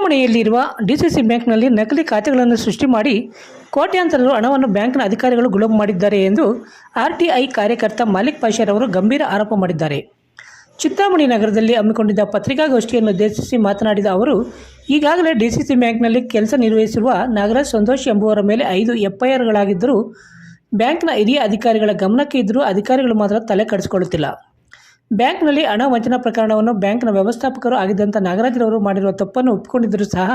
ಚಿಂತಾಮಣಿಯಲ್ಲಿರುವ DCC ಬ್ಯಾಂಕ್ನಲ್ಲಿ ನಕಲಿ ಖಾತೆಗಳನ್ನು ಸೃಷ್ಟಿ ಮಾಡಿ ಕೋಟ್ಯಾಂತರ ಹಣವನ್ನು ಬ್ಯಾಂಕ್ನ ಅಧಿಕಾರಿಗಳು ಗುಲಾಮ್ ಮಾಡಿದ್ದಾರೆ ಎಂದು ಆರ್ಟಿಐ ಕಾರ್ಯಕರ್ತ ಮಾಲಿಕ್ ಪಾಷಾರವರು ಗಂಭೀರ ಆರೋಪ ಮಾಡಿದ್ದಾರೆ. ಚಿಂತಾಮಣಿ ನಗರದಲ್ಲಿ ಹಮ್ಮಿಕೊಂಡಿದ್ದ ಪತ್ರಿಕಾಗೋಷ್ಠಿಯನ್ನು ಉದ್ದೇಶಿಸಿ ಮಾತನಾಡಿದ ಅವರು, ಈಗಾಗಲೇ ಡಿಸಿಸಿ ಬ್ಯಾಂಕ್ನಲ್ಲಿ ಕೆಲಸ ನಿರ್ವಹಿಸಿರುವ ನಾಗರಾಜ್ ಸಂತೋಷ್ ಎಂಬುವರ ಮೇಲೆ ಐದು ಎಫ್ಐಆರ್ಗಳಾಗಿದ್ದರೂ ಬ್ಯಾಂಕ್ನ ಹಿರಿಯ ಅಧಿಕಾರಿಗಳ ಗಮನಕ್ಕೆ ಇದ್ದರೂ ಅಧಿಕಾರಿಗಳು ಮಾತ್ರ ತಲೆ ಕೆಡಿಸಿಕೊಳ್ಳುತ್ತಿಲ್ಲ. ಬ್ಯಾಂಕ್ನಲ್ಲಿ ಹಣ ವಂಚನಾ ಪ್ರಕರಣವನ್ನು ಬ್ಯಾಂಕ್ನ ವ್ಯವಸ್ಥಾಪಕರು ಆಗಿದ್ದಂಥ ನಾಗರಾಜ್ರವರು ಮಾಡಿರುವ ತಪ್ಪನ್ನು ಒಪ್ಪಿಕೊಂಡಿದ್ದರೂ ಸಹ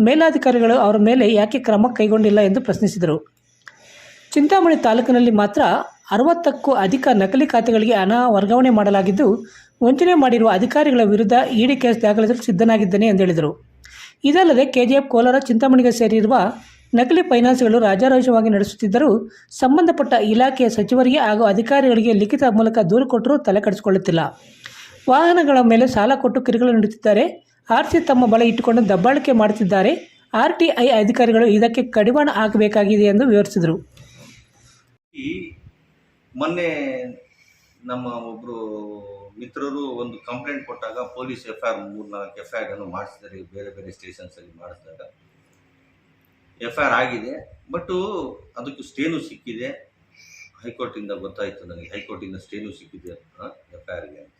ಮೇಲಾಧಿಕಾರಿಗಳು ಅವರ ಮೇಲೆ ಯಾಕೆ ಕ್ರಮ ಕೈಗೊಂಡಿಲ್ಲ ಎಂದು ಪ್ರಶ್ನಿಸಿದರು. ಚಿಂತಾಮಣಿ ತಾಲೂಕಿನಲ್ಲಿ ಮಾತ್ರ ಅರವತ್ತಕ್ಕೂ ಅಧಿಕ ನಕಲಿ ಖಾತೆಗಳಿಗೆ ಹಣ ವರ್ಗಾವಣೆ ಮಾಡಲಾಗಿದ್ದು, ವಂಚನೆ ಮಾಡಿರುವ ಅಧಿಕಾರಿಗಳ ವಿರುದ್ಧ ಇಡಿ ಕೇಸ್ ದಾಖಲಿಸಲು ಸಿದ್ಧನಾಗಿದ್ದೇನೆ ಎಂದು ಹೇಳಿದರು. ಇದಲ್ಲದೆ ಕೆಜಿಎಫ್ ಕೋಲಾರ ಚಿಂತಾಮಣಿಗೆ ಸೇರಿರುವ ನಕಲಿ ಫೈನಾನ್ಸ್ಗಳು ರಾಜಾರೋಷವಾಗಿ ನಡೆಸುತ್ತಿದ್ದರೂ ಸಂಬಂಧಪಟ್ಟ ಇಲಾಖೆಯ ಸಚಿವರಿಗೆ ಹಾಗೂ ಅಧಿಕಾರಿಗಳಿಗೆ ಲಿಖಿತ ಮೂಲಕ ದೂರು ಕೊಟ್ಟರೂ ತಲೆ ಕಡಿಸಿಕೊಳ್ಳುತ್ತಿಲ್ಲ. ವಾಹನಗಳ ಮೇಲೆ ಸಾಲ ಕೊಟ್ಟು ಕಿರುಕುಳ ನೀಡುತ್ತಿದ್ದಾರೆ. ಆರ್ಸಿ ತಮ್ಮ ಬಳ ಇಟ್ಟುಕೊಂಡು ದಬ್ಬಾಳಿಕೆ ಮಾಡುತ್ತಿದ್ದಾರೆ. ಆರ್ಟಿಐ ಅಧಿಕಾರಿಗಳು ಇದಕ್ಕೆ ಕಡಿವಾಣ ಹಾಕಬೇಕಾಗಿದೆ ಎಂದು ವಿವರಿಸಿದರು. ಮೊನ್ನೆ ನಮ್ಮ ಒಬ್ಬರು ಮಿತ್ರರು ಒಂದು ಕಂಪ್ಲೇಂಟ್ ಕೊಟ್ಟಾಗ ಪೊಲೀಸ್ ಎಫ್ ಐ ಆರ್ ಮೂರ್ನಾಲ್ಕು ಎಫ್ ಐ ಆರ್ ಅನ್ನು ಬೇರೆ ಬೇರೆ ಸ್ಟೇಷನ್ಸಲ್ಲಿ ಮಾಡಿಸಿದಾಗ ಎಫ್ ಐ ಆರ್ ಆಗಿದೆ ಬಟ್ಟು ಅದಕ್ಕೆ ಸ್ಟೇನು ಸಿಕ್ಕಿದೆ. ಹೈಕೋರ್ಟಿಂದ ಗೊತ್ತಾಯಿತು ನನಗೆ, ಹೈಕೋರ್ಟಿಂದ ಸ್ಟೇನು ಸಿಕ್ಕಿದೆ ಎಫ್ ಐ ಆರ್ಗೆ ಅಂತ.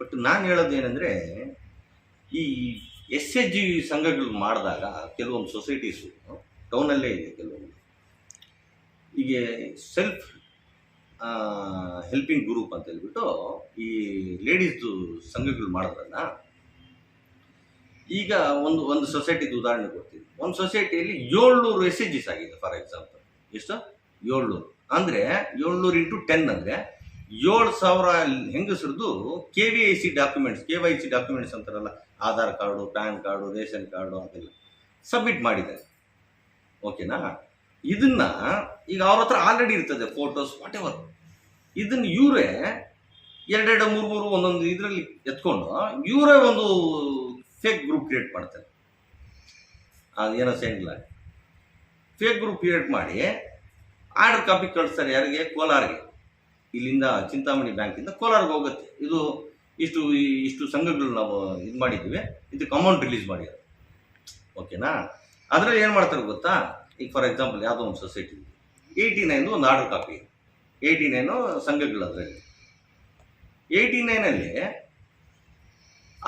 ಬಟ್ ನಾನು ಹೇಳೋದೇನೆಂದರೆ, ಈ ಎಸ್ ಎಚ್ ಜಿ ಸಂಘಗಳು ಮಾಡಿದಾಗ, ಕೆಲವೊಂದು ಸೊಸೈಟೀಸು, ಟೌನಲ್ಲೇ ಇದೆ ಕೆಲವೊಂದು. ಈಗ ಸೆಲ್ಫ್ ಹೆಲ್ಪಿಂಗ್ ಗ್ರೂಪ್ ಅಂತ ಹೇಳ್ಬಿಟ್ಟು ಈ ಲೇಡೀಸ್ದು ಸಂಘಗಳು ಮಾಡೋದಲ್ಲ ಈಗ ಒಂದು ಒಂದು ಸೊಸೈಟಿದು ಉದಾಹರಣೆ ಕೊಡ್ತೀನಿ. ಒಂದು ಸೊಸೈಟಿಯಲ್ಲಿ ಏಳ್ನೂರು ಎಸ್ ಎ ಜಿಸ್ ಆಗಿದೆ ಫಾರ್ ಎಕ್ಸಾಂಪಲ್ ಎಷ್ಟು? ಏಳ್ನೂರು. ಅಂದರೆ ಏಳ್ನೂರು ಇಂಟು ಟೆನ್ ಅಂದರೆ ಏಳು ಸಾವಿರ ಹೆಂಗಸರದು K V I C documents K Y C documents ಅಂತಾರಲ್ಲ, Aadhaar card, PAN card, ration card ಅದೆಲ್ಲ ಸಬ್ಮಿಟ್ ಮಾಡಿದ್ದಾರೆ. ಓಕೆನಾ? ಇದನ್ನ ಈಗ ಅವ್ರ ಹತ್ರ ಆಲ್ರೆಡಿ ಇರ್ತದೆ ಫೋಟೋಸ್ ವಾಟ್ ಎವರ್ ಇದನ್ನ ಇವರೇ ಎರಡೆರಡು, ಮೂರು ಮೂರು ಒಂದೊಂದು ಇದರಲ್ಲಿ ಎತ್ಕೊಂಡು ಇವರೇ ಒಂದು ಫೇಕ್ ಗ್ರೂಪ್ ಕ್ರಿಯೇಟ್ ಮಾಡ್ತಾರೆ. ಅದು ಏನೋ ಸೆಂಡ್ಲ ಫೇಕ್ ಗ್ರೂಪ್ ಕ್ರಿಯೇಟ್ ಮಾಡಿ ಆರ್ಡರ್ ಕಾಪಿ ಕಳಿಸ್ತಾರೆ ಯಾರಿಗೆ? ಕೋಲಾರ್ಗೆ. ಇಲ್ಲಿಂದ ಚಿಂತಾಮಣಿ ಬ್ಯಾಂಕಿಂದ ಕೋಲಾರ್ಗೆ ಹೋಗುತ್ತೆ. ಇದು ಇಷ್ಟು ಇಷ್ಟು ಸಂಘಗಳು ನಾವು ಇದು ಮಾಡಿದ್ದೀವಿ. ಇದಕ್ಕೆ ಅಮೌಂಟ್ ರಿಲೀಸ್ ಮಾಡಿ ಓಕೆನಾ ಅದರಲ್ಲಿ ಏನು ಮಾಡ್ತಾರೆ ಗೊತ್ತಾ? ಈಗ ಫಾರ್ ಎಕ್ಸಾಂಪಲ್ ಯಾವುದೋ ಒಂದು ಸೊಸೈಟಿ ಏಯ್ಟಿ ನೈನ್ದು ಒಂದು ಆರ್ಡರ್ ಕಾಪಿ ಏಯ್ಟಿ ನೈನು ಸಂಘಗಳು ಅದರಲ್ಲಿ. ಏಯ್ಟಿ ನೈನಲ್ಲಿ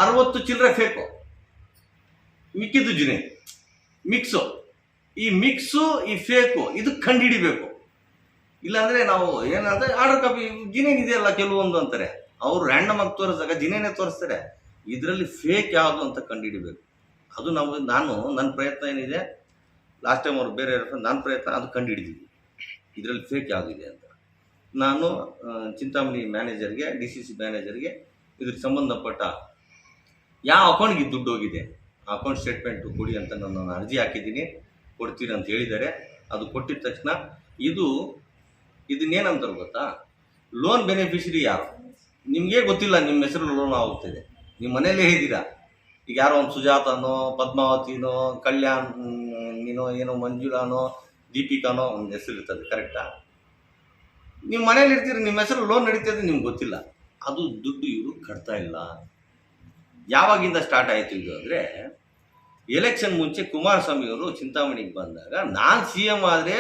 ಅರವತ್ತು ಚಿಲ್ಲರೆ ಫೇಕು ಮಿಕ್ಕಿದ್ದು ಜಿನೆ. ಮಿಕ್ಸು. ಈ ಮಿಕ್ಸು, ಈ ಫೇಕು, ಇದು ಕಂಡುಹಿಡಿಬೇಕು ಇಲ್ಲಾಂದರೆ ನಾವು ಏನಂದ್ರೆ ಆರ್ಡರ್ ಕಾಪಿ, ಜಿನೇನ್ ಇದೆಯಲ್ಲ ಕೆಲವೊಂದು ಅಂತಾರೆ. ಅವರು ರ್ಯಾಂಡಮ್ ಆಗಿ ತೋರಿಸಿದಾಗ ಜಿನೇನೆ ತೋರಿಸ್ತಾರೆ. ಇದರಲ್ಲಿ ಫೇಕ್ ಯಾವುದು ಅಂತ ಕಂಡುಹಿಡಿಬೇಕು ಅದು ನಾವು ನಾನು, ನನ್ನ ಪ್ರಯತ್ನ ಏನಿದೆ? ಲಾಸ್ಟ್ ಟೈಮ್ ಅವ್ರು ಬೇರೆ ನನ್ನ ಪ್ರಯತ್ನ, ಅದು ಕಂಡುಹಿಡಿದಿದ್ವಿ ಇದರಲ್ಲಿ ಫೇಕ್ ಯಾವುದಿದೆ ಅಂತ. ನಾನು ಚಿಂತಾಮಣಿ ಮ್ಯಾನೇಜರ್ಗೆ ಡಿ ಸಿ ಸಿ ಮ್ಯಾನೇಜರ್ಗೆ ಇದ್ರ ಸಂಬಂಧಪಟ್ಟ ಯಾವ ಅಕೌಂಟ್ಗೆ ದುಡ್ಡು ಹೋಗಿದೆ? ಅಕೌಂಟ್ ಸ್ಟೇಟ್ಮೆಂಟು ಕೊಡಿ ಅಂತ ನಾನು ಅರ್ಜಿ ಹಾಕಿದ್ದೀನಿ ಕೊಡ್ತೀರಿ ಅಂತ ಹೇಳಿದ್ದಾರೆ. ಅದು ಕೊಟ್ಟಿದ ತಕ್ಷಣ ಇದು ಇದನ್ನೇನಂತಾರೆ ಗೊತ್ತಾ? ಲೋನ್ ಬೆನಿಫಿಷರಿ ಯಾರು? ನಿಮಗೆ ಗೊತ್ತಿಲ್ಲ, ನಿಮ್ಮ ಹೆಸರು ಲೋನ್ ಆಗುತ್ತಿದೆ ನಿಮ್ಮ ಮನೆಯಲ್ಲೇ ಇದ್ದೀರಾ? ಈಗ ಯಾರೋ ಒಂದು ಸುಜಾತನೋ, ಪದ್ಮಾವತಿನೋ, ಕಲ್ಯಾಣ್, ನೀನೋ, ಏನೋ, ಮಂಜುಳಾನೋ, ದೀಪಿಕಾನೋ, ಒಂದು ಹೆಸರು ಇರ್ತದೆ ಕರೆಕ್ಟಾ ನಿಮ್ಮ ಮನೇಲಿ ಇರ್ತೀರಿ? ನಿಮ್ಮ ಹೆಸರು ಲೋನ್ ನಡೀತದೆ ನಿಮ್ಗೆ ಗೊತ್ತಿಲ್ಲ. ಅದು ದುಡ್ಡು ಇವರು ಕಟ್ತಾ ಇಲ್ಲ. ಯಾವಾಗಿಂದ ಸ್ಟಾರ್ಟ್ ಆಯಿತು ಇದು ಅಂದರೆ ಎಲೆಕ್ಷನ್ ಮುಂಚೆ ಕುಮಾರಸ್ವಾಮಿ ಅವರು ಚಿಂತಾಮಣಿಗೆ ಬಂದಾಗ, ನಾನು ಸಿ ಎಂ ಆದರೆ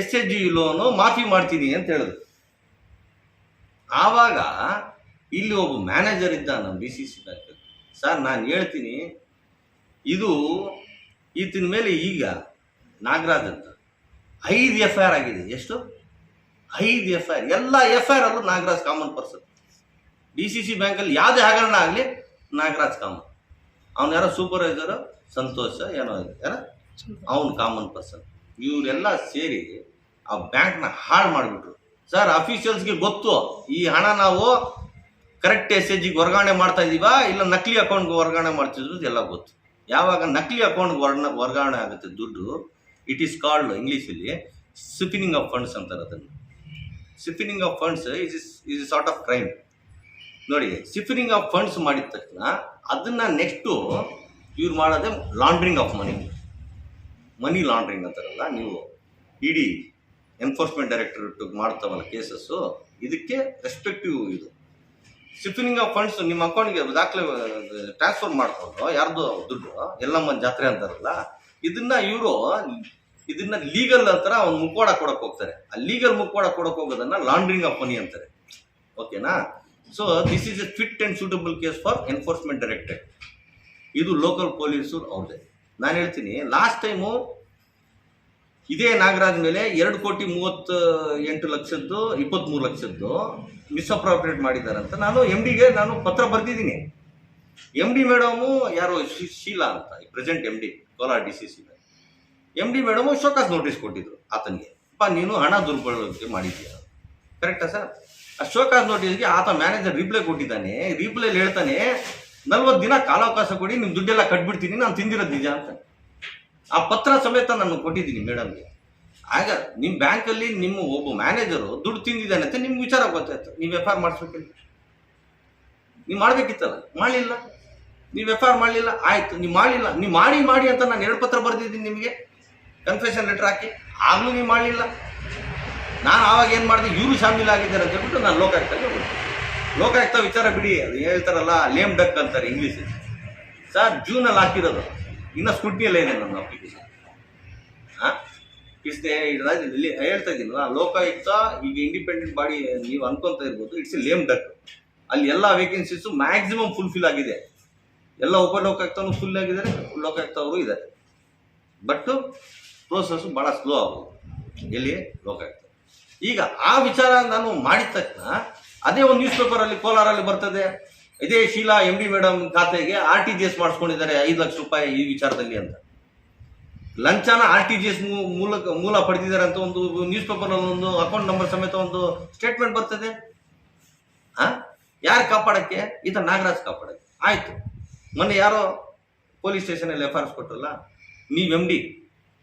ಎಸ್ ಎಚ್ ಜಿ ಲೋನು ಮಾಫಿ ಮಾಡ್ತೀನಿ ಅಂತ ಹೇಳಿದ್ರು. ಆವಾಗ ಇಲ್ಲಿ ಒಬ್ಬ ಮ್ಯಾನೇಜರ್ ಇದ್ದ ನಮ್ಮ B C C bank sir ನಾನು ಹೇಳ್ತೀನಿ, ಇದು ಈತಿನ ಮೇಲೆ ಈಗ ನಾಗರಾಜ್ ಅಂತ. ಐದು ಎಫ್ ಐ ಆಗಿದೆ. ಎಷ್ಟು? ಐದು ಎಫ್ ಐ ಆರ್ ಎಲ್ಲ ಎಫ್ ಐ ಆರ್ ಅಲ್ಲೂ Nagaraj common person D C C ಬ್ಯಾಂಕಲ್ಲಿ ಯಾವುದೇ ಹಗರಣ ಆಗಲಿ ನಾಗರಾಜ್ ಕಾಮನ್. ಅವನು ಯಾರೋ ಸೂಪರ್ವೈಸರು ಸಂತೋಷ, ಏನೋ ಯಾರ ಅವನು ಕಾಮನ್ ಪರ್ಸನ್ ಇವರೆಲ್ಲ ಸೇರಿ ಆ ಬ್ಯಾಂಕ್ನ ಹಾಳು ಮಾಡಿಬಿಟ್ರು. ಸರ್ ಅಫಿಷಿಯಲ್ಸ್ಗೆ ಗೊತ್ತು, ಈ ಹಣ ನಾವು ಕರೆಕ್ಟ್ ಎಸ್ ಎಚ್ ಜಿಗೆ ವರ್ಗಾವಣೆ ಮಾಡ್ತಾ ಇದೀವ, ಇಲ್ಲ ನಕಲಿ ಅಕೌಂಟ್ಗೆ ವರ್ಗಾವಣೆ ಮಾಡ್ತಿದ್ರು ಎಲ್ಲ ಗೊತ್ತು. ಯಾವಾಗ ನಕಲಿ ಅಕೌಂಟ್ಗೆ ವರ್ಣ, ವರ್ಗಾವಣೆ ಆಗುತ್ತೆ ದುಡ್ಡು ಇಟ್ ಈಸ್ ಕಾಲ್ಡ್ ಇಂಗ್ಲೀಷಲ್ಲಿ ಸಿಫಿನಿಂಗ್ ಆಫ್ ಫಂಡ್ಸ್ ಅಂತಾರೆ ಅದನ್ನು. Siphoning of funds is is is sort of crime ನೋಡಿ ಸಿಫರಿಂಗ್ ಆಫ್ ಫಂಡ್ಸ್ ಮಾಡಿದ ತಕ್ಷಣ ಅದನ್ನು ನೆಕ್ಸ್ಟು ಇವ್ರು ಮಾಡೋದೇ laundering of money money laundering ಅಂತಾರಲ್ಲ, ನೀವು ಇಡಿ ಎನ್ಫೋರ್ಸ್ಮೆಂಟ್ ಡೈರೆಕ್ಟರೇಟ್ ಮಾಡ್ತಾವಲ್ಲ ಕೇಸಸ್ಸು ಇದಕ್ಕೆ ರೆಸ್ಪೆಕ್ಟಿವ್ ಇದು. ಸಿಫರಿಂಗ್ ಆಫ್ ಫಂಡ್ಸ್ ನಿಮ್ಮ ಅಕೌಂಟ್ಗೆ ದಾಖಲೆ ಟ್ರಾನ್ಸ್ಫರ್ ಮಾಡ್ಕೊಂಡು ಯಾರ್ದು ದುಡ್ಡು ಎಲ್ಲಮ್ಮನ ಜಾತ್ರೆ ಅಂತಾರಲ್ಲ, ಇದನ್ನ ಇವರು ಇದನ್ನ ಲೀಗಲ್ ಅಂತರ ಅವ್ನು ಮುಖವಾಡ ಕೊಡಕ್ಕೆ ಹೋಗ್ತಾರೆ. ಆ ಲೀಗಲ್ ಮುಖವಾಡ ಕೊಡಕ್ಕೆ ಹೋಗೋದನ್ನ ಲಾಂಡ್ರಿಂಗ್ ಆಫ್ ಮನಿ ಅಂತಾರೆ. ಓಕೆನಾ so this is a fit and suitable case for enforcement directorate ಇದು ಲೋಕಲ್ ಪೊಲೀಸರು ಅವ್ರದ್ದೇ ನಾನು ಹೇಳ್ತೀನಿ ಲಾಸ್ಟ್ ಟೈಮು ಇದೇ ನಾಗರಾಜ್ ಮೇಲೆ ಎರಡು ಕೋಟಿ ಮೂವತ್ತ ಎಂಟು ಲಕ್ಷದ್ದು ಇಪ್ಪತ್ತ್ಮೂರು ಲಕ್ಷದ್ದು ಮಿಸ್ಅಪ್ರಾಪ್ರೇಟ್ ಮಾಡಿದ್ದಾರೆ ಅಂತ ನಾನು ಎಂ ಡಿಗೆ ನಾನು ಪತ್ರ ಬರೆದಿದ್ದೀನಿ. ಎಂ ಡಿ ಮೇಡಮು ಯಾರು ಶೀಲಾ ಅಂತ present M D Kolar D C C M D madam show cause notice ಕೊಟ್ಟಿದ್ರು ಆತನಿಗೆ. ಅಪ್ಪ ನೀನು ಹಣ ದುರ್ಬಳಕೆ ಮಾಡಿದ್ಯಾ ಕರೆಕ್ಟಾ ಸರ್? ಶೋಕಾಸ್ ನೋಟಿಸ್ಗೆ ಆತ ಮ್ಯಾನೇಜರ್ ರಿಪ್ಲೈ ಕೊಟ್ಟಿದ್ದಾನೆ. ರಿಪ್ಲೈಲಿ ಹೇಳ್ತಾನೆ, ನಲ್ವತ್ತು ದಿನ ಕಾಲಾವಕಾಶ ಕೊಡಿ ನಿಮ್ಮ ದುಡ್ಡೆಲ್ಲ ಕಟ್ಬಿಡ್ತೀನಿ, ನಾನು ತಿಂದಿರೋದು ನಿಜ ಅಂತ. ಆ ಪತ್ರ ಸಮೇತ ನಾನು ಕೊಟ್ಟಿದ್ದೀನಿ ಮೇಡಮ್ಗೆ. ಆಗ ನಿಮ್ಮ ಬ್ಯಾಂಕಲ್ಲಿ ನಿಮ್ಮ ಒಬ್ಬ ಮ್ಯಾನೇಜರು ದುಡ್ಡು ತಿಂದಿದ್ದಾನೆ ಅಂತ ನಿಮ್ಗೆ ವಿಚಾರ ಗೊತ್ತಾಯ್ತು. ನೀವು ಎಫ್ ಆರ್ ಮಾಡಿಸ್ಬೇಕಿಲ್ಲ. ನೀವು ಮಾಡಬೇಕಿತ್ತಲ್ಲ? ಮಾಡಲಿಲ್ಲ. ನೀವು ಎಫ್ ಆರ್ ಮಾಡಲಿಲ್ಲ? ಆಯ್ತು. ನೀವು ಮಾಡಲಿಲ್ಲ. ನೀವು ಮಾಡಿ ಮಾಡಿ ಅಂತ ನಾನು ಎರಡು ಪತ್ರ ಬರೆದಿದ್ದೀನಿ ನಿಮಗೆ. ಕನ್ಫೆಷನ್ ಲೆಟರ್ ಹಾಕಿ. ಆಗಲೂ ನೀವು ಮಾಡಲಿಲ್ಲ. ನಾನು ಆವಾಗ ಏನು ಮಾಡಿದೆ? ಇವರು ಶಾಮೀಲ್ ಆಗಿದ್ದಾರೆ ಅಂತ ಹೇಳ್ಬಿಟ್ಟು ನಾನು ಲೋಕಾಯುಕ್ತ ಹೋಗ್ಬಿಟ್ಟೆ. ಲೋಕಾಯುಕ್ತ ವಿಚಾರ ಬಿಡಿ, ಅದು ಹೇಳ್ತಾರಲ್ಲ ಲೇಮ್ ಡಕ್ ಅಂತಾರೆ ಇಂಗ್ಲೀಷ್ ಸರ್, ಜೂನಲ್ಲಿ ಹಾಕಿರೋದು. ಇನ್ನೂ ಸ್ಕೂಟ್ನಿಯಲ್ಲಿ ಇದೆ ನನ್ನ ಅಪ್ಲಿಕೇಶನ್ ಹಾಂ ಇಷ್ಟೇ ಇಲ್ಲಿ ಹೇಳ್ತಾ ಇದ್ದೀನಲ್ಲ ಲೋಕಾಯುಕ್ತ ಈಗ ಇಂಡಿಪೆಂಡೆಂಟ್ ಬಾಡಿ ನೀವು ಅನ್ಕೊಂತ ಇರ್ಬೋದು, ಇಟ್ಸ್ ಎ ಲೇಮ್ ಡಕ್ ಅಲ್ಲಿ ಎಲ್ಲ ವೇಕೆನ್ಸೀಸು ಮ್ಯಾಕ್ಸಿಮಮ್ ಫುಲ್ಫಿಲ್ ಆಗಿದೆ. ಎಲ್ಲ ಉಪ ಲೋಕಾಯುಕ್ತನೂ ಫುಲ್ ಆಗಿದ್ದಾರೆ ಲೋಕಾಯುಕ್ತ ಅವರು ಇದ್ದಾರೆ. ಬಟ್ ಪ್ರೋಸೆಸ್ ಭಾಳ ಸ್ಲೋ ಆಗ್ಬೋದು ಎಲ್ಲಿ? ಲೋಕಾಯುಕ್ತ. ಈಗ ಆ ವಿಚಾರ ನಾನು ಮಾಡಿದ ತಕ್ಷಣ ಅದೇ ಒಂದು ನ್ಯೂಸ್ ಪೇಪರಲ್ಲಿ ಕೋಲಾರಲ್ಲಿ ಬರ್ತದೆ. ಇದೇ ಶೀಲಾ ಎಂ ಡಿ ಮೇಡಮ್ ಖಾತೆಗೆ ಆರ್ ಟಿ ಜಿ ಎಸ್ ಮಾಡಿಸ್ಕೊಂಡಿದ್ದಾರೆ, ಐದು ಲಕ್ಷ ರೂಪಾಯಿ ಈ ವಿಚಾರದಲ್ಲಿ ಅಂತ. ಲಂಚನ ಆರ್ ಟಿ ಜಿ ಎಸ್ ಮೂಲಕ, ಮೂಲ ಪಡೆದಿದ್ದಾರೆ ಅಂತ ಒಂದು ನ್ಯೂಸ್ ಪೇಪರಲ್ಲಿ ಒಂದು ಅಕೌಂಟ್ ನಂಬರ್ ಸಮೇತ ಒಂದು ಸ್ಟೇಟ್ಮೆಂಟ್ ಬರ್ತದೆ. ಆ? ಯಾರು ಕಾಪಾಡಕ್ಕೆ? ಈತ ನಾಗರಾಜ್ ಕಾಪಾಡಕ್ಕೆ. ಆಯ್ತು. ಮೊನ್ನೆ ಯಾರೋ ಪೊಲೀಸ್ ಸ್ಟೇಷನಲ್ಲಿ ಎಫ್ ಆರ್ ಕೊಟ್ಟಲ್ಲ ನೀವು ಎಂ ಡಿ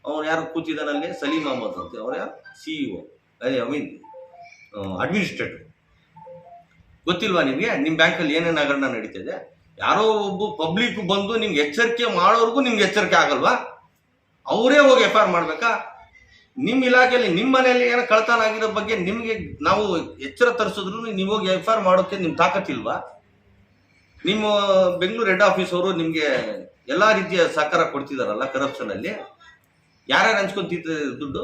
ಅವ್ರು ಯಾರು ಕೂತಿದ್ದಾನಲ್ಲಿ ಸಲೀಮ್ ಅಹಮದ್ ಅಂತ. ಅವ್ರು ಯಾರು? ಸಿ ಇ ಅದೇ ಐ ಮೀನ್ ಅಡ್ಮಿನಿಸ್ಟ್ರೇಟರ್ ಗೊತ್ತಿಲ್ವಾ ನಿಮಗೆ? ನಿಮ್ಮ ಬ್ಯಾಂಕಲ್ಲಿ ಏನೇನು ಹಗರಣ ನಡೀತಿದೆ? ಯಾರೋ ಒಬ್ಬ ಪಬ್ಲಿಕ್ ಬಂದು ನಿಮ್ಗೆ ಎಚ್ಚರಿಕೆ ಮಾಡೋರ್ಗೂ ನಿಮ್ಗೆ ಎಚ್ಚರಿಕೆ ಆಗಲ್ವಾ? ಅವರೇ ಹೋಗಿ ಎಫ್ ಆರ್ ಮಾಡಬೇಕಾ? ನಿಮ್ಮ ಇಲಾಖೆಯಲ್ಲಿ ನಿಮ್ಮ ಮನೆಯಲ್ಲಿ ಏನೋ ಕಳತನ ಆಗಿರೋ ಬಗ್ಗೆ ನಿಮಗೆ ನಾವು ಎಚ್ಚರ ತರಿಸಿದ್ರು ನೀವು ಹೋಗಿ ಎಫ್ ಆರ್ ಮಾಡೋಕ್ಕೆ ನಿಮ್ಮ ತಾಕತ್ತಿಲ್ವಾ ನಿಮ್ಮ ಬೆಂಗಳೂರು ಹೆಡ್ ಆಫೀಸ್ ಅವರು ನಿಮಗೆ ಎಲ್ಲ ರೀತಿಯ ಸಹಕಾರ ಕೊಡ್ತಿದಾರಲ್ಲ ಕರಪ್ಷನಲ್ಲಿ ಯಾರ್ಯಾರು ಹಂಚ್ಕೊಂತಿದ್ದ ದುಡ್ಡು?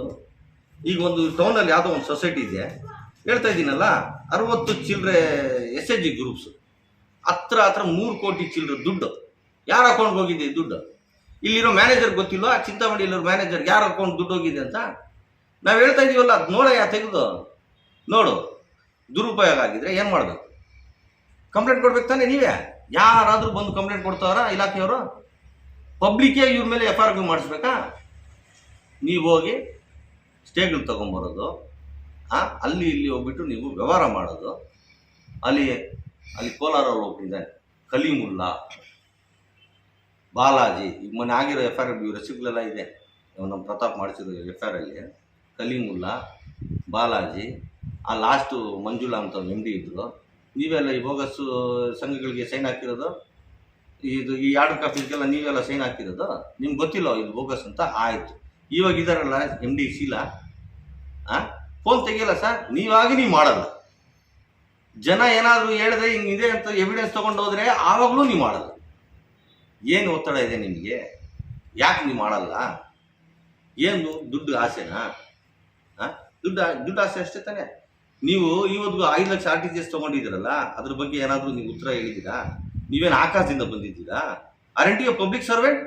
ಈಗ ಒಂದು ಟೌನಲ್ಲಿ ಯಾವುದೋ ಒಂದು ಸೊಸೈಟಿ ಇದೆ. ಹೇಳ್ತಾ ಇದ್ದೀನಲ್ಲ, ಅರವತ್ತು ಚಿಲ್ಲರೆ ಎಸ್ ಎಚ್ ಜಿ ಗ್ರೂಪ್ಸ್ ಹತ್ರ ಹತ್ರ ಮೂರು ಕೋಟಿ ಚಿಲ್ಲರೆ ದುಡ್ಡು. ಯಾರ ಅಕೌಂಟ್ಗೆ ಹೋಗಿದೆ ದುಡ್ಡು? ಇಲ್ಲಿರೋ ಮ್ಯಾನೇಜರ್ ಗೊತ್ತಿಲ್ಲ ಚಿಂತಾಮಣಿ ಇಲ್ಲಿರೋ ಮ್ಯಾನೇಜರ್ ಯಾರ ಅಕೌಂಟ್ ದುಡ್ಡು ಹೋಗಿದೆ ಅಂತ? ನಾವು ಹೇಳ್ತಾ ಇದೀವಲ್ಲ, ಅದು ನೋಡಯ್ಯ ತೆಗೆದು. ನೋಡು, ದುರುಪಯೋಗ ಆಗಿದ್ರೆ ಏನು ಮಾಡಬೇಕು? ಕಂಪ್ಲೇಂಟ್ ಕೊಡ್ಬೇಕು ತಾನೇ ನೀವೇ? ಯಾರಾದರೂ ಬಂದು ಕಂಪ್ಲೇಂಟ್ ಕೊಡ್ತಾರ ಇಲಾಖೆಯವರು? ಪಬ್ಲಿಕ್ಕೇ ಇವ್ರ ಮೇಲೆ ಎಫ್ ಆರ್ ಮಾಡಿಸ್ಬೇಕಾ? ನೀವು ಹೋಗಿ ಸ್ಟೇಗಳು ತೊಗೊಂಬರೋದು ಅಲ್ಲಿ ಇಲ್ಲಿ ಹೋಗ್ಬಿಟ್ಟು ನೀವು ವ್ಯವಹಾರ ಮಾಡೋದು. ಅಲ್ಲಿ ಅಲ್ಲಿ ಕೋಲಾರ ಹೋಗ್ತಿದ್ದಾನೆ ಕಲಿಮುಲ್ಲಾ, ಬಾಲಾಜಿ, ಈಗ ಮೊನ್ನೆ ಆಗಿರೋ ಎಫ್ ಆರ್ ಇವ್ರ ಹೆಸರುಗಳೆಲ್ಲ ಇದೆ. ನಮ್ಮ ಪ್ರತಾಪ್ ಮಾಡಿಸಿರೋ ಎಫ್ ಆರ್ ಅಲ್ಲಿ, ಕಲಿಮುಲ್ಲಾ, ಬಾಲಾಜಿ, ಆ ಲಾಸ್ಟು ಮಂಜುಳಾ ಅಂತ ಎಂ ಡಿ ಇದ್ರು. ನೀವೆಲ್ಲ ಈ ಬೋಗಸ್ಸು ಸಂಘಗಳಿಗೆ ಸೈನ್ ಹಾಕಿರೋದು? ಇದು ಈ ಆರ್ಡರ್ ಕಾಪೀಸ್ಗೆಲ್ಲ ನೀವೆಲ್ಲ ಸೈನ್ ಹಾಕಿರೋದು? ನಿಮ್ಗೆ ಗೊತ್ತಿಲ್ಲ ಇದು ಬೋಗಸ್ ಅಂತ? ಆಯಿತು. ಇವಾಗ ಇದಾರಲ್ಲ ಎಂ ಡಿ ಶೀಲಾ? ಫೋನ್ ತೆಗಿಯಲ್ಲ ಸರ್ ನೀವಾಗಿ ನೀವು ಮಾಡಲ್ಲ. ಜನ ಏನಾದರೂ ಹೇಳಿದ್ರೆ ಹಿಂಗಿದೆ ಅಂತ ಎವಿಡೆನ್ಸ್ ತೊಗೊಂಡು ಹೋದ್ರೆ ಆವಾಗಲೂ ನೀವು ಮಾಡಲ್ಲ. ಏನು ಒತ್ತಡ ಇದೆ ನಿಮಗೆ? ಯಾಕೆ ನೀವು ಮಾಡಲ್ಲ? ಏನು ದುಡ್ಡು ಆಸೆನಾ? ದುಡ್ಡು ದುಡ್ಡು ಆಸೆ ಅಷ್ಟೇ ತಾನೆ. ನೀವು ಇವತ್ತಿಗೂ ಐದು lakh R T G S ತೊಗೊಂಡಿದ್ದೀರಲ್ಲ, ಅದ್ರ ಬಗ್ಗೆ ಏನಾದರೂ ನೀವು ಉತ್ತರ ಹೇಳಿದ್ದೀರಾ? ನೀವೇನು ಆಕಾಶದಿಂದ ಬಂದಿದ್ದೀರಾ? R N public servant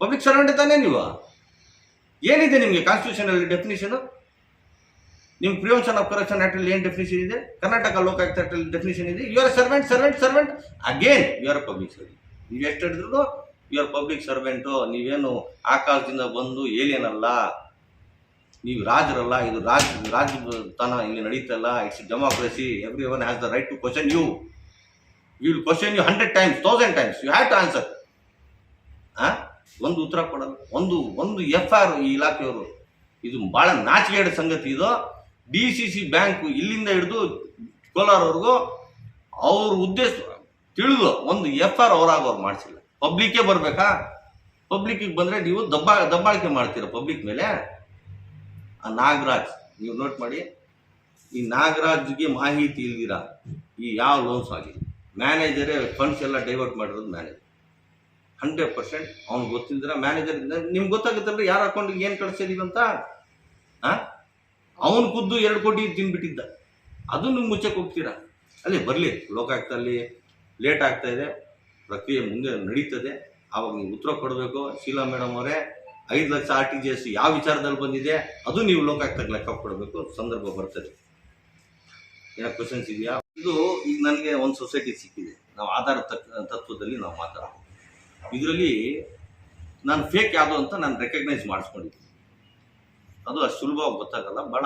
public servant ತಾನೇ ನೀವು? ಏನಿದೆ ನಿಮಗೆ ಕಾನ್ಸ್ಟಿಟ್ಯೂಷನಲ್ಲಿ ಡೆಫಿನಿಷನು ನಿಮ್ಮ ಪ್ರಿವೆನ್ಷನ್ ಆಫ್ ಕರಪ್ಷನ್ ಆ್ಯಕ್ಟಲ್ಲಿ ಏನು ಡೆಫಿನಿಷನ್ ಇದೆ? ಕರ್ನಾಟಕ ಲೋಕಾಯುಕ್ತ ಆ್ಯಕ್ಟಲ್ಲಿ ಡೆಫಿನಿಷನ್ ಇದೆ. You are servant servant servant again you are public servant ನೀವು ಎಷ್ಟು ಹಿಡಿದ್ರು ಯು ಆರ್ ಪಬ್ಲಿಕ್ ಸರ್ವೆಂಟು ನೀವೇನು ಆ ಕಾಲದಿಂದ ಬಂದು ಏಲಿಯನಲ್ಲ ನೀವು ರಾಜರಲ್ಲ. ಇದು ರಾಜ, ರಾಜತನ ಇಲ್ಲಿ ನಡೀತಲ್ಲ it's democracy everyone has the right to question you will question you hundred times thousand times you have to answer ಆ ಒಂದು ಉತ್ತರ ಕೊಡಲ್ಲ ಒಂದು ಒಂದು ಎಫ್ ಆರ್ ಈ ಇಲಾಖೆಯವರು. ಇದು ಭಾಳ ನಾಚಿಕೆಡ ಸಂಗತಿ ಇದು. ಡಿ ಸಿ ಸಿ ಬ್ಯಾಂಕ್ ಇಲ್ಲಿಂದ ಹಿಡಿದು ಕೋಲಾರವ್ರಿಗೂ ಅವ್ರ ಉದ್ದೇಶ ತಿಳಿದು ಒಂದು ಎಫ್ ಆರ್ ಅವರಾಗವ್ರು ಮಾಡಿಸಿಲ್ಲ. ಪಬ್ಲಿಕ್ಕೇ ಬರಬೇಕಾ? ಪಬ್ಲಿಕ್ಕಿಗೆ ಬಂದರೆ ನೀವು ದಬ್ಬಾ, ದಬ್ಬಾಳಿಕೆ ಮಾಡ್ತೀರ ಪಬ್ಲಿಕ್ ಮೇಲೆ? ಆ ನಾಗರಾಜ್, ನೀವು ನೋಟ್ ಮಾಡಿ. ಈ ನಾಗರಾಜ್ಗೆ ಮಾಹಿತಿ ಇಲ್ದಿರ? ಈ ಯಾವ ಲೋನ್ಸ್ ಆಗಿದೆ ಮ್ಯಾನೇಜರೇ ಫಂಡ್ಸ್ ಎಲ್ಲ ಡೈವರ್ಟ್ ಮಾಡಿರೋದು ಮ್ಯಾನೇಜರ್ ಹಂಡ್ರೆಡ್ ಪರ್ಸೆಂಟ್ ಅವ್ನು ಗೊತ್ತಿಲ್ದಿರ ಮ್ಯಾನೇಜರ್ ನಿಮ್ಗೆ ಗೊತ್ತಾಗುತ್ತಲ್ರಿ ಯಾರ ಅಕೌಂಟಿಗೆ ಏನು ಕಳಿಸಿದೀವಿ ಅಂತ? ಅವನು ಖುದ್ದು ಎರಡು ಕೋಟಿ ತಿನ್ಬಿಟ್ಟಿದ್ದ. ಅದು ನಿಮ್ಗೆ ಮುಚ್ಚಕ್ಕೆ ಹೋಗ್ತೀರಾ? ಅಲ್ಲಿ ಬರಲಿ ಲೋಕಾಯುಕ್ತಲ್ಲಿ ಲೇಟ್ ಆಗ್ತಾ ಇದೆ, ಪ್ರಕ್ರಿಯೆ ಮುಂದೆ ನಡೀತದೆ. ಆವಾಗ ನೀವು ಉತ್ತರ ಕೊಡಬೇಕು. ಶೀಲಾ ಮೇಡಮ್ ಅವರೇ, ಐದು lakh R T G S ಯಾವ ವಿಚಾರದಲ್ಲಿ ಬಂದಿದೆ, ಅದು ನೀವು ಲೋಕಾಯುಕ್ತಕ್ಕೆ ಲೆಕ್ಕ ಕೊಡಬೇಕು. ಸಂದರ್ಭ ಬರ್ತದೆ. ಏನೋ ಕ್ವಶನ್ಸ್ ಇದೆಯಾ? ಇದು ಈಗ ನನಗೆ ಒಂದು ಸೊಸೈಟಿ ಸಿಕ್ಕಿದೆ. ನಾವು ಆಧಾರ ತತ್ವದಲ್ಲಿ ನಾವು ಮಾತಾಡೋದು ಇದರಲ್ಲಿ ನಾನು ಫೇಕ್ ಯಾವುದು ಅಂತ ನಾನು ರೆಕಗ್ನೈಸ್ ಮಾಡಿಸ್ಕೊಂಡಿದ್ದೀನಿ. ಅದು ಅಷ್ಟು ಸುಲಭವಾಗಿ ಗೊತ್ತಾಗಲ್ಲ ಭಾಳ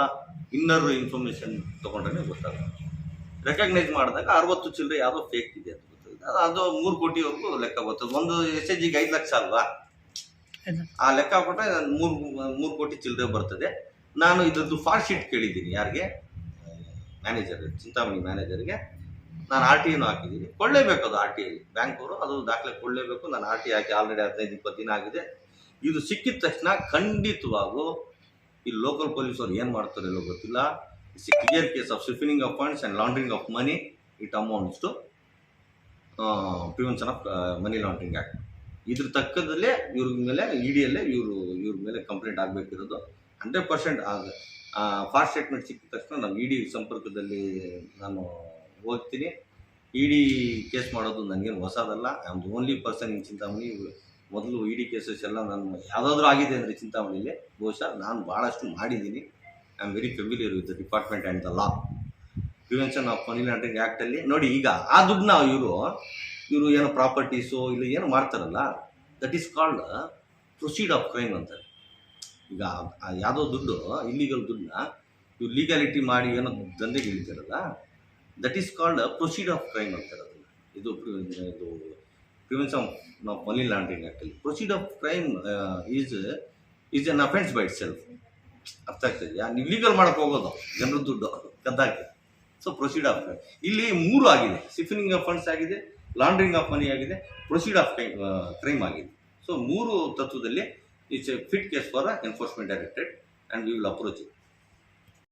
ಇನ್ನರ್ ಇನ್ಫಾರ್ಮೇಷನ್ ತೊಗೊಂಡ್ರೆ ಗೊತ್ತಾಗಲ್ಲ. ರೆಕಗ್ನೈಸ್ ಮಾಡಿದಾಗ ಅರವತ್ತು ಚಿಲ್ಲರೆ ಯಾವುದೋ ಫೇಕ್ ಇದೆ ಅಂತ ಗೊತ್ತಾಗಿದೆ ಅದು ಅದು ಮೂರು ಕೋಟಿವರೆಗೂ ಲೆಕ್ಕ ಬರ್ತದೆ. ಒಂದು ಎಸ್ ಎಚ್ ಜಿಗೆ ಐದು ಲಕ್ಷ ಅಲ್ವಾ? ಆ ಲೆಕ್ಕ ಕೊಟ್ಟರೆ ಮೂರು ಮೂರು ಕೋಟಿ ಚಿಲ್ಲರೆ ಬರ್ತದೆ. ನಾನು ಇದ್ರದ್ದು ಫಾರ್ ಶೀಟ್ ಕೇಳಿದ್ದೀನಿ ಯಾರಿಗೆ? ಮ್ಯಾನೇಜರ್ ಚಿಂತಾಮಣಿ ಮ್ಯಾನೇಜರ್ಗೆ. ನಾನು ಆರ್ ಟಿ ಹಾಕಿದ್ದೀನಿ. ಕೊಳ್ಳೇಬೇಕು ಅದು ಆರ್ ಟಿ ಬ್ಯಾಂಕ್ ಅವರು ಅದು ದಾಖಲೆ ಕೊಳ್ಳೇಬೇಕು ನಾನು ಆರ್ ಟಿ ಹಾಕಿ ಆಲ್ರೆಡಿ ಹದಿನೈದು, ಇಪ್ಪತ್ತು ದಿನ ಆಗಿದೆ. ಇದು ಸಿಕ್ಕಿದ ತಕ್ಷಣ ಖಂಡಿತವಾಗೂ ಈ ಲೋಕಲ್ ಪೊಲೀಸರು ಏನು ಮಾಡ್ತಾರೆ ಇಲ್ಲೋ ಗೊತ್ತಿಲ್ಲ. It's a clear case of siphoning of funds and laundering of money it amounts to prevention of money laundering act ಇದ್ರ ತಕ್ಕದಲ್ಲೇ ಇವ್ರ ಮೇಲೆ ಇ ಡಿಯಲ್ಲೇ ಇವರು, ಇವ್ರ ಮೇಲೆ ಕಂಪ್ಲೇಂಟ್ ಆಗಬೇಕಿರೋದು. ಹಂಡ್ರೆಡ್ ಪರ್ಸೆಂಟ್ ಫಾಸ್ಟ್ ಸ್ಟೇಟ್ಮೆಂಟ್ ಸಿಕ್ಕಿದ ತಕ್ಷಣ ನಾವು ಇ ಡಿ ಸಂಪರ್ಕದಲ್ಲಿ ನಾನು ಹೋಗ್ತೀನಿ ಇ ಡಿ ಕೇಸ್ ಮಾಡೋದು ನನಗೇನು ಹೊಸದಲ್ಲ. I am the only person in Chintamani. ಮೊದಲು ಇ ಡಿ ಕೇಸಸ್ ಎಲ್ಲ ನಾನು ಯಾವುದಾದ್ರೂ ಆಗಿದೆ ಅಂದರೆ ಚಿಂತಾಮಣಿಲಿ. ಬಹುಶಃ ನಾನು ಭಾಳಷ್ಟು ಮಾಡಿದ್ದೀನಿ. I am very familiar with the department and the law prevention of money laundering ಆ್ಯಕ್ಟಲ್ಲಿ ನೋಡಿ ಈಗ ಆ ದುಡ್ಡನ್ನ ಇವರು ಇವರು ಏನೋ ಪ್ರಾಪರ್ಟೀಸು ಇಲ್ಲ ಏನು ಮಾಡ್ತಾರಲ್ಲ. That is called proceed of crime ಅಂತಾರೆ. ಈಗ ಯಾವುದೋ ದುಡ್ಡು ಇಲ್ಲಿಗಲ್ ದುಡ್ಡನ್ನ ಇವ್ರು ಲೀಗಾಲಿಟಿ ಮಾಡಿ ಏನೋ ದಂಧೆಗೆ ಇಳಿತಾರಲ್ಲ. That is called proceed of crime ಅಂತಾರೆ ಅದನ್ನು ಇದು ಇದು prevention of money laundering ಆ್ಯಕ್ಟಲ್ಲಿ proceed of crime is is an offence by itself ಅರ್ಥ ಆಗ್ತದೆ ನೀವು ಲೀಗಲ್ ಮಾಡಕ್ಕೆ ಹೋಗೋದು ಜನರ ದುಡ್ಡು ಕದ್ದಾಕಿ ಸೊ ಪ್ರೊಸೀಡ್ ಆಫ್ ಕ್ರೈಮ್ ಇಲ್ಲಿ ಮೂರು ಆಗಿದೆ. ಸಿಫಿನಿಂಗ್ ಆಫ್ ಫಂಡ್ಸ್ ಆಗಿದೆ ಲಾಂಡ್ರಿಂಗ್ ಆಫ್ ಮನಿ ಆಗಿದೆ ಪ್ರೊಸೀಡ್ ಆಫ್ ಕ್ರೈಮ್ ಆಗಿದೆ. ಸೊ ಮೂರು ತತ್ವದಲ್ಲಿ it's a fit case for enforcement directed and we will approach it